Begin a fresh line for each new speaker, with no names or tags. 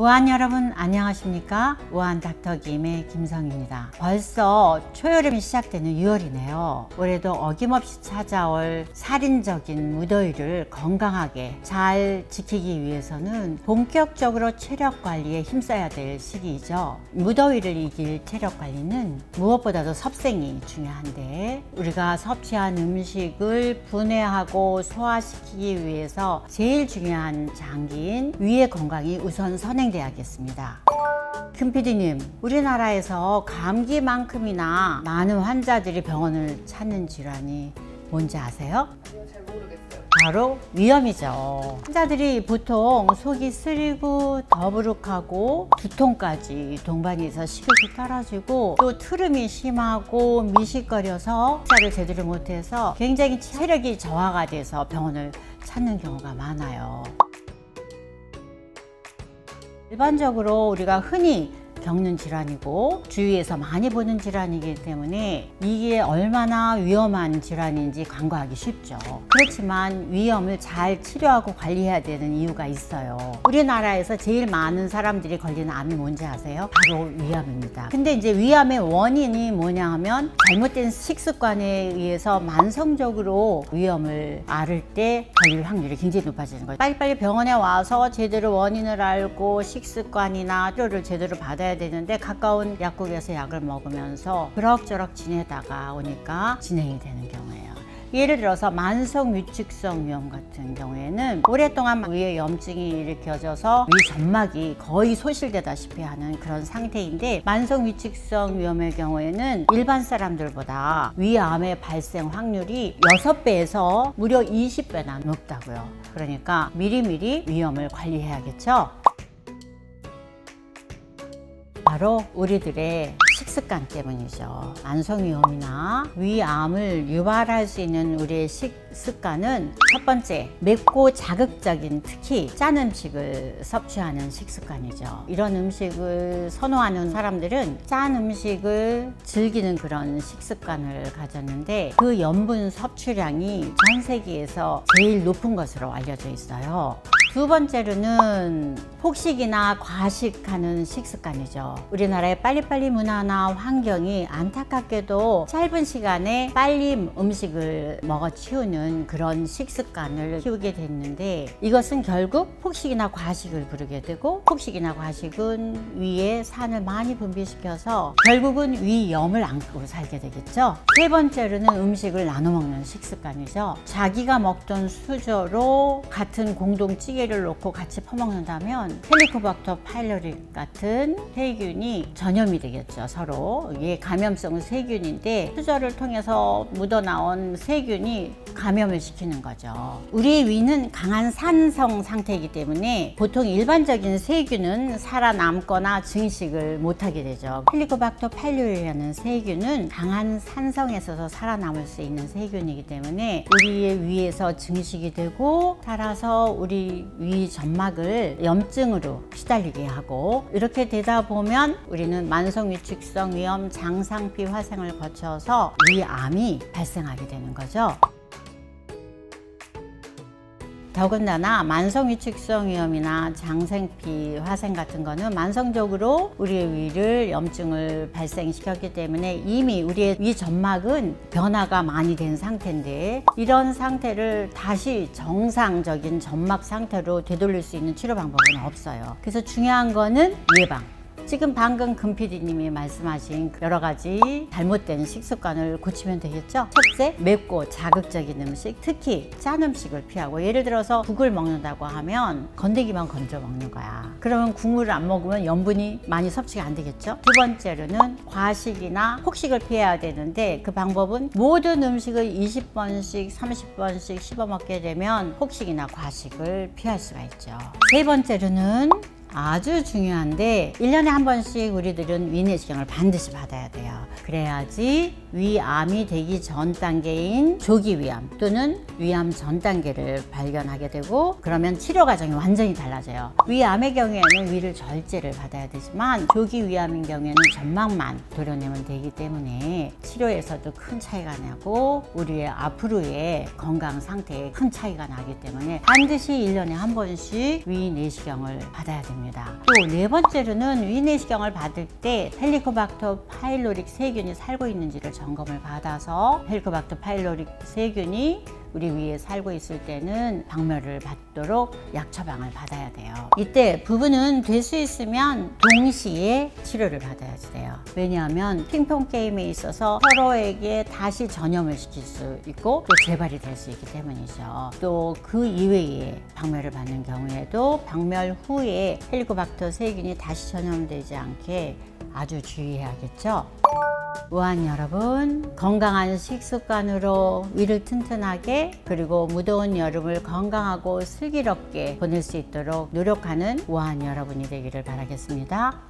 우한 여러분 안녕하십니까? 우한 닥터 김의 김성입니다. 벌써 초여름이 시작되는 6월이네요. 올해도 어김없이 찾아올 살인적인 무더위를 건강하게 잘 지키기 위해서는 본격적으로 체력 관리에 힘써야 될 시기이죠. 무더위를 이길 체력 관리는 무엇보다도 섭생이 중요한데 우리가 섭취한 음식을 분해하고 소화시키기 위해서 제일 중요한 장기인 위의 건강이 우선 선행 돼야겠습니다. 금 PD님, 우리나라에서 감기만큼이나 많은 환자들이 병원을 찾는 질환이 뭔지 아세요?
아니요, 잘 모르겠어요.
바로 위염이죠. 환자들이 보통 속이 쓰리고 더부룩하고 두통까지 있어 식욕이 떨어지고 또 트름이 심하고 미식거려서 식사를 제대로 못해서 굉장히 체력이 저하가 돼서 병원을 찾는 경우가 많아요. 일반적으로 우리가 흔히 겪는 질환이고 주위에서 많이 보는 질환이기 때문에 이게 얼마나 위험한 질환인지 간과하기 쉽죠. 그렇지만 위험을 잘 치료하고 관리해야 되는 이유가 있어요. 우리나라에서 제일 많은 사람들이 걸리는 암이 뭔지 아세요? 바로 위암입니다. 근데 이제 위암의 원인이 뭐냐 하면 잘못된 식습관에 의해서 만성적으로 위험을 앓을 때 걸릴 확률이 굉장히 높아지는 거예요. 빨리빨리 병원에 와서 제대로 원인을 알고 식습관이나 치료를 제대로 받아야 되는데 가까운 약국에서 약을 먹으면서 그럭저럭 지내다가 오니까 진행이 되는 경우예요. 예를 들어서 만성 위축성 위염 같은 경우에는 오랫동안 위에 염증이 일으켜져서 위 점막이 거의 소실되다시피 하는 그런 상태인데 만성 위축성 위염의 경우에는 일반 사람들보다 위암의 발생 확률이 6배에서 무려 20배나 높다고요. 그러니까 미리미리 위험을 관리해야겠죠. 바로 우리들의 식습관 때문이죠. 만성 위험이나 위암을 유발할 수 있는 우리의 식습관은 첫 번째, 맵고 자극적인 특히 짠 음식을 섭취하는 식습관이죠. 이런 음식을 선호하는 사람들은 짠 음식을 즐기는 그런 식습관을 가졌는데 그 염분 섭취량이 전 세계에서 제일 높은 것으로 알려져 있어요. 두 번째로는 폭식이나 과식하는 식습관이죠. 우리나라의 빨리빨리 문화나 환경이 안타깝게도 짧은 시간에 빨리 음식을 먹어 치우는 그런 식습관을 키우게 됐는데 이것은 결국 폭식이나 과식을 부르게 되고 폭식이나 과식은 위에 산을 많이 분비시켜서 결국은 위염을 안고 살게 되겠죠. 세 번째로는 음식을 나눠 먹는 식습관이죠. 자기가 먹던 수저로 같은 공동 찌개 를 놓고 같이 퍼먹는다면 헬리코박터 파일로리 같은 세균이 전염이 되겠죠. 서로 이게 감염성 세균인데 수저를 통해서 묻어나온 세균이 감염을 시키는 거죠. 우리 위는 강한 산성 상태이기 때문에 보통 일반적인 세균은 살아남거나 증식을 못하게 되죠. 헬리코박터 파일로리라는 세균은 강한 산성에 있어서 살아남을 수 있는 세균이기 때문에 우리의 위에서 증식이 되고 따라서 우리 위 점막을 염증으로 시달리게 하고 이렇게 되다 보면 우리는 만성 위축성 위염 장상피 화생을 거쳐서 위암이 발생하게 되는 거죠. 더군다나 만성 위축성 위염이나 장생피 화생 같은 거는 만성적으로 우리의 위를 염증을 발생시켰기 때문에 이미 우리의 위 점막은 변화가 많이 된 상태인데 이런 상태를 다시 정상적인 점막 상태로 되돌릴 수 있는 치료 방법은 없어요. 그래서 중요한 거는 예방. 지금 방금 금 PD님이 말씀하신 여러 가지 잘못된 식습관을 고치면 되겠죠? 첫째, 맵고 자극적인 음식, 특히 짠 음식을 피하고 예를 들어서 국을 먹는다고 하면 건더기만 건져 먹는 거야. 그러면 국물을 안 먹으면 염분이 많이 섭취가 안 되겠죠? 두 번째로는 과식이나 폭식을 피해야 되는데 그 방법은 모든 음식을 20번씩, 30번씩 씹어 먹게 되면 폭식이나 과식을 피할 수가 있죠. 세 번째로는 아주 중요한데 1년에 한 번씩 우리들은 위내시경을 반드시 받아야 돼요. 그래야지 위암이 되기 전 단계인 조기 위암 또는 위암 전 단계를 발견하게 되고 그러면 치료 과정이 완전히 달라져요. 위암의 경우에는 위를 절제를 받아야 되지만 조기 위암인 경우에는 점막만 도려내면 되기 때문에 치료에서도 큰 차이가 나고 우리의 앞으로의 건강 상태에 큰 차이가 나기 때문에 반드시 1년에 한 번씩 위 내시경을 받아야 됩니다. 됩니다. 또 네 번째로는 위내시경을 받을 때 헬리코박터 파일로릭 세균이 살고 있는지를 점검을 받아서 헬리코박터 파일로릭 세균이 우리 위에 살고 있을 때는 박멸을 받도록 약 처방을 받아야 돼요. 이때 부부는 될 수 있으면 동시에 치료를 받아야 돼요. 왜냐하면 핑퐁 게임에 있어서 서로에게 다시 전염을 시킬 수 있고 또 재발이 될 수 있기 때문이죠. 또 그 이외에 박멸을 받는 경우에도 박멸 후에 헬리코박터 세균이 다시 전염되지 않게 아주 주의해야겠죠. 우한 여러분 건강한 식습관으로 위를 튼튼하게 그리고 무더운 여름을 건강하고 슬기롭게 보낼 수 있도록 노력하는 우한 여러분이 되기를 바라겠습니다.